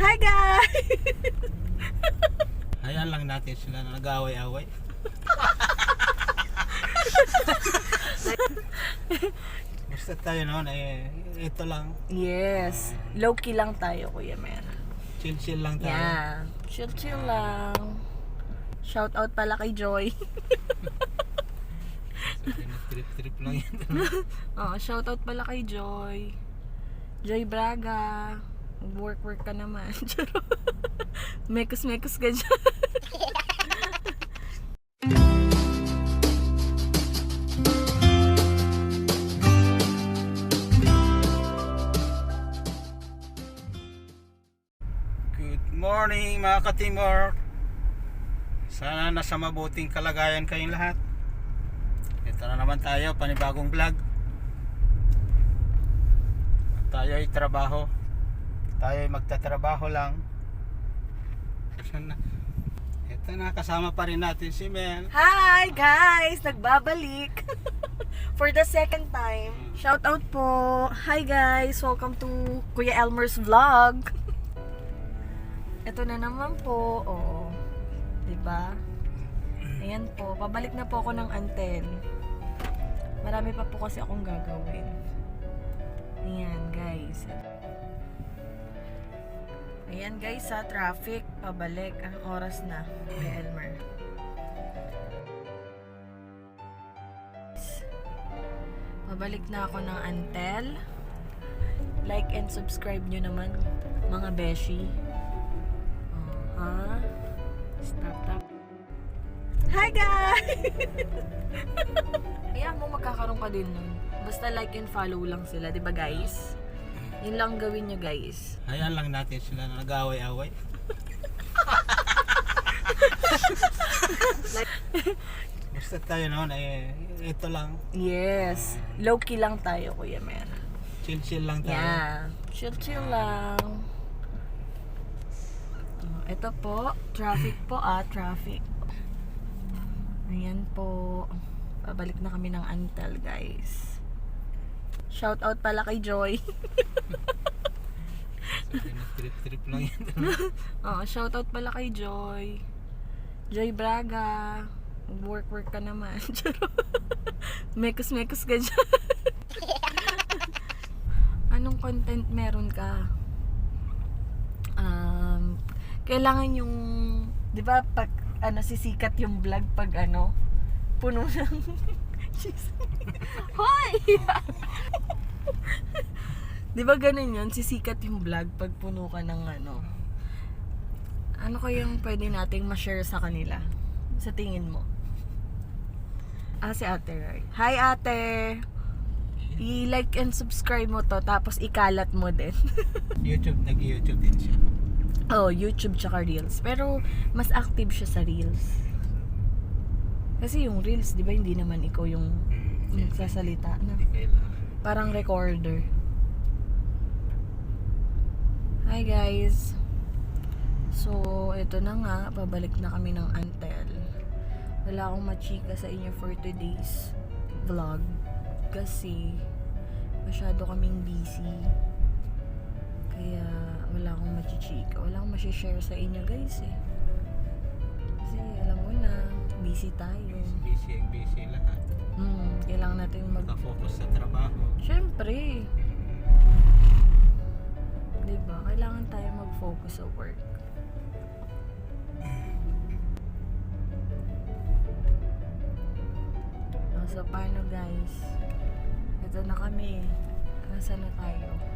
Hi guys! Hayaan lang natin sila na nag-away-away. Basta tayo noon, eh, ito lang. Yes. Low-key lang tayo, Kuya Mer. Chill-chill lang tayo. Yeah. Chill-chill lang. Shout out pala kay Joy. Trip-trip lang yan. Oo, shout out pala kay Joy. Joy Braga. Work-work ka naman. Mekos-mekos ka dyan. Good morning mga ka-teamwork. Sana nasa mabuting kalagayan kayong lahat. Ito na naman tayo, panibagong vlog. Tayo ay trabaho. Tayo ay magtatrabaho lang. Ito na, kasama pa rin natin si Mel. Hi guys! Nagbabalik. For the second time. Shout out po. Hi guys! Welcome to Kuya Elmer's vlog. Ito na naman po. Oo. 'Di ba? Ayan po. Pabalik na po ako ng anten. Marami pa po kasi akong gagawin. Ayan guys. Ayan guys sa traffic. Pabalik. Anong oras na? Kuya Elmer. Pabalik na ako ng Antel. Like and subscribe nyo naman, mga beshi. Oh, ha? Stop, stop. Hi guys! Kaya mo magkakaroon ka din nun. Basta like and follow lang sila, di ba guys? Yun lang gawin nyo guys. Hayaan lang natin sila na nag-away-away. Basta tayo noon, eh, ito lang. Yes. Low-key lang tayo, Kuya Mer. Chill-chill lang tayo. Yeah. Chill-chill lang. Oh, Ito po, traffic po ah, traffic. Ayan po. Pabalik na kami ng Antel, guys. Shout out pala kay Joy. Trip-trip lang yan. Oo, shout out pala kay Joy. Joy Braga. Work-work ka naman. Mekos-mekos ka dyan. Anong content meron ka? Um, kailangan yung, di ba, pag, ano, sisikat yung vlog pag, ano, puno ng. Hoy! di ba ganun yun? Sisikat yung vlog pag puno ka ng, ano, ano kayang pwede nating ma-share sa kanila? Sa tingin mo? Ah, si ate Roy. Hi, ate! I-like and subscribe mo to, tapos ikalat mo din. YouTube, nag-YouTube din siya. oh, YouTube tsaka Reels. Pero, mas active siya sa Reels. Kasi yung Reels, di ba, hindi naman ikaw yung nagsasalita. Hindi kailangan. Parang recorder. Hi guys! So, ito na nga, pabalik na kami ng Antel. Wala akong machika sa inyo for today's vlog kasi masyado kaming busy. Kaya wala akong machichika. Wala akong share sa inyo guys eh. Kasi alam mo na, busy tayo. Busy ang busy lahat. Hmm, kailangan natin mag... Nakafocus sa trabaho. Siyempre, di ba? Kailangan tayo mag-focus sa work. Oh, so, paano guys? Ito na kami. Nasaan na tayo?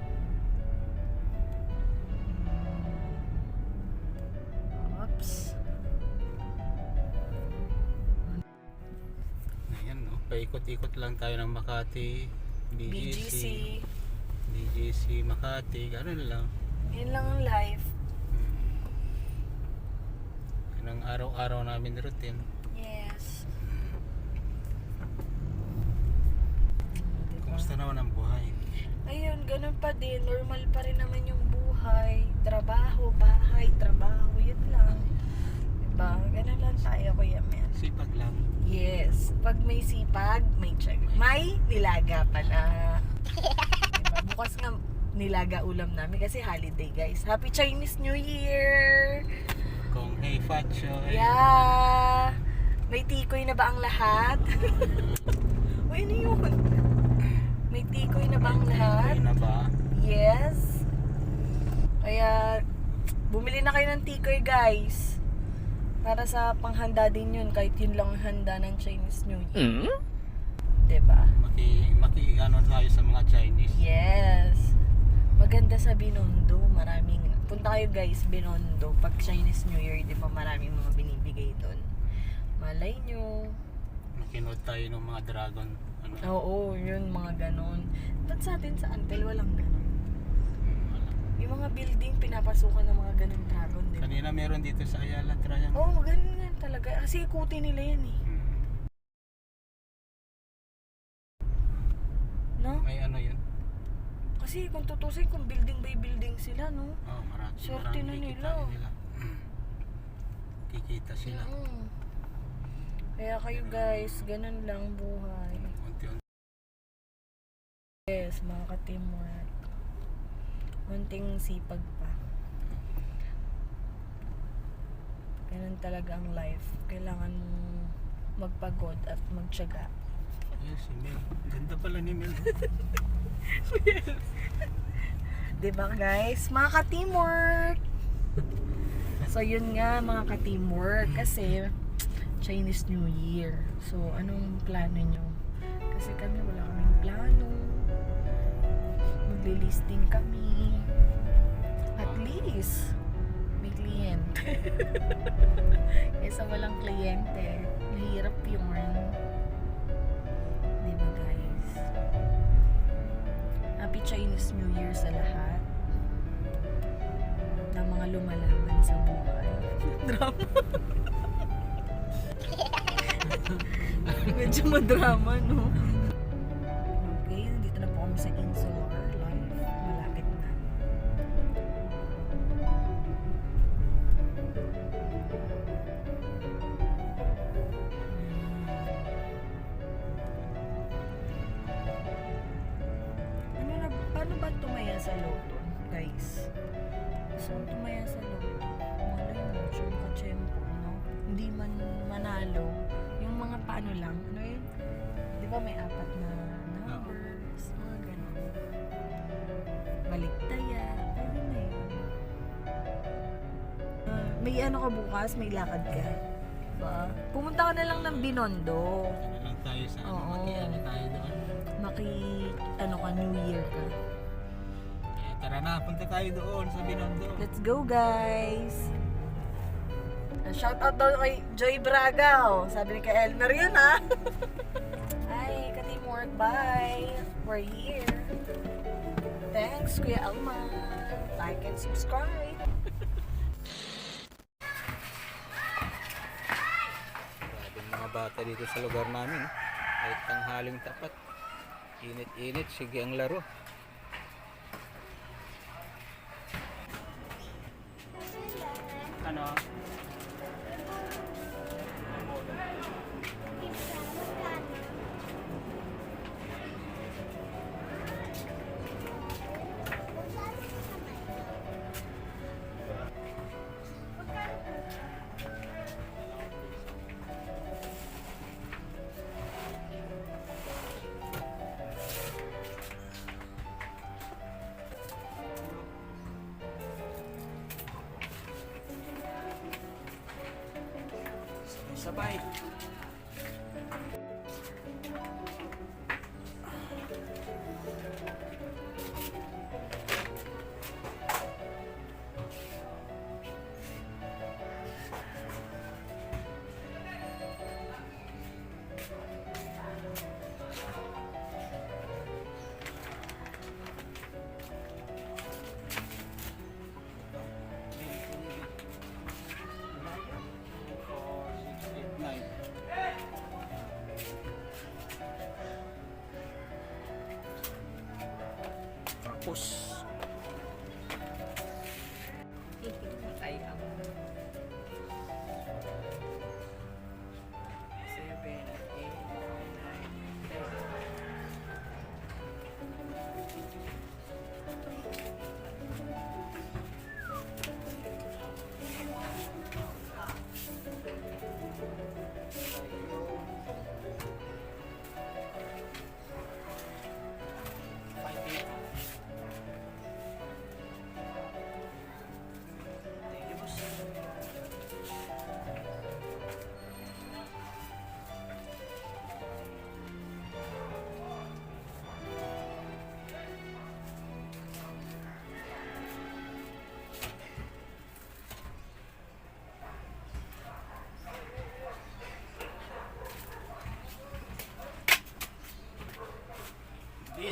Paikot-ikot lang tayo ng Makati, BGC, BGC. BGC, Makati, ganun lang. Yun lang ang life. Hmm. Yan ang araw-araw namin routine. Yes. Kumusta naman ang buhay? Ayun, ganun pa din. Normal pa rin naman yung buhay. Trabaho, bahay, trabaho. Yun lang. Diba? Ganun lang tayo, Kuya Mel. Sipag lang. Yes. Pag may sipag, may check. May nilaga pala. diba? Bukas nga, nilaga ulam namin kasi holiday guys. Happy Chinese New Year! Kung hey Fachoy. Yeah! May tikoy na ba ang lahat? Uy, ano yun? May tikoy na ba ang lahat? Ay na ba? Yes. Kaya, bumili na kayo ng tikoy, guys. Para sa panghanda din yun, kahit yun lang ang handa ng Chinese New Year. Diba? Maki, maki ano tayo sa mga Chinese. Yes. Maganda sa Binondo. Maraming, punta kayo guys, Binondo. Pag Chinese New Year, di ba maraming mga binibigay doon. Malay nyo. Makinood tayo ng mga dragon. Ano? Oo, yun, mga ganon. Ba't sa atin sa Antel, walang ganon? Yung mga building, pinapasukan ng mga ganon dragon, di ba? Kanina meron dito sa Ayala Triangle. Oo, oh, ganun nga talaga. Kasi ikuti nila yan eh. Hmm. No? May ano yun? Kasi kung tutusin, kung building by building sila, no? Oh, marami. Swerte na nila. nila. Kikita sila. Mm. Kaya kayo guys, ganun lang buhay. Yes, mga ka-teamwork. Unting sipag pa. Ganun talaga ang life. Kailangan mong magpagod at magtyaga. Yes, si Mel. Ganda pala ni Mel. Diba guys? Mga ka-teamwork! So yun nga mga ka-teamwork kasi Chinese New Year. So anong plano nyo? Kasi kami wala kaming plano. Magli-listing kami. At least may kliyente. Kesa walang kliyente. Mahirap yun. Diba guys? Happy Chinese New Year sa lahat. Na mga lumalaban sa buhay. Drama. Medyo madrama, no? May ano ka bukas, may lakad ka. Diba? Pumunta ka na lang ng Binondo. Ano lang tayo sa ano, Oo. maki ano tayo doon. Maki, ano ka, New Year ka. Kaya tara na, punta tayo doon sa Binondo. Let's go, guys! Shout out daw kay Joy Braga, oh. Sabi ni kay Elmer yun, ha? Hi, ka-teamwork. Bye! We're here. Thanks, Kuya Elmer. Like and subscribe. Grabe mga bata dito sa lugar namin. eh. Kahit tanghaling tapat. Init-init, sige ang laro. Sabay. Tapos,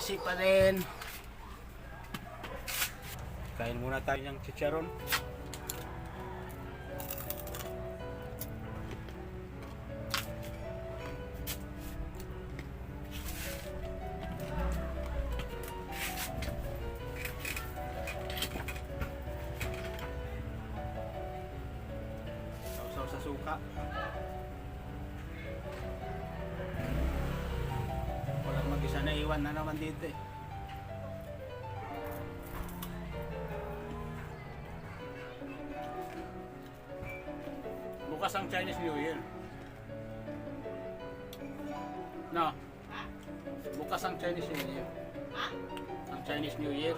busy pa rin. Kain muna tayo ng chicharon. Walang mag-isa na iwan na naman dito eh. Bukas ang Chinese New Year. No. Bukas ang Chinese New Year. Ang Chinese New Year.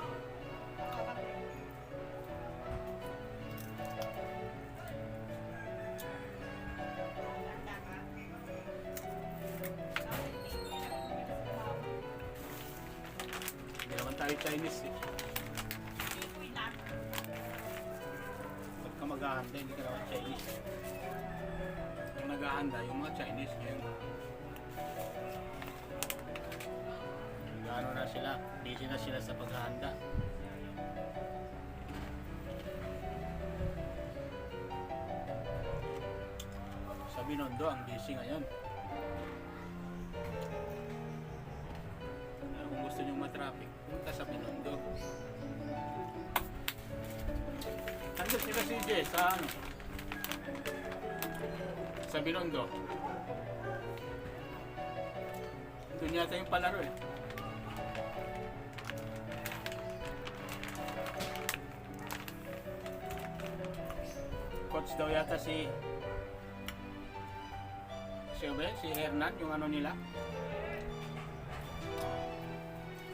Tayo Chinese eh. Pagka maghahanda, hindi ka naman Chinese. Yung naghahanda, yung mga Chinese ngayon. Ano na sila, busy na sila sa paghahanda. Sa Binondo, ang busy ngayon. Ano? Sa Binondo. Doon yata yung palaro eh. Coach daw yata si si yun? Si Hernan, yung ano nila.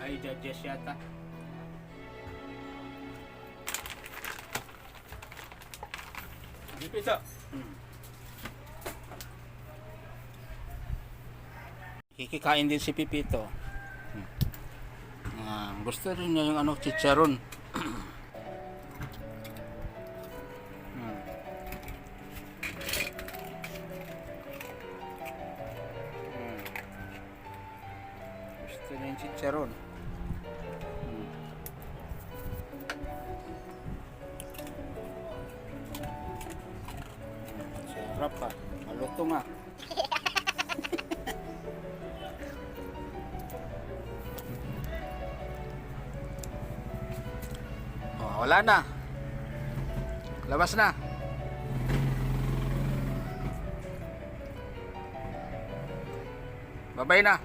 Ay, judges yata. Hmm. Kikikain din si Pipito. Ah, gusto rin niya yung ano, chicharon. Sarap pa. Maluto nga. Oh, wala na. Labas na. Babay na.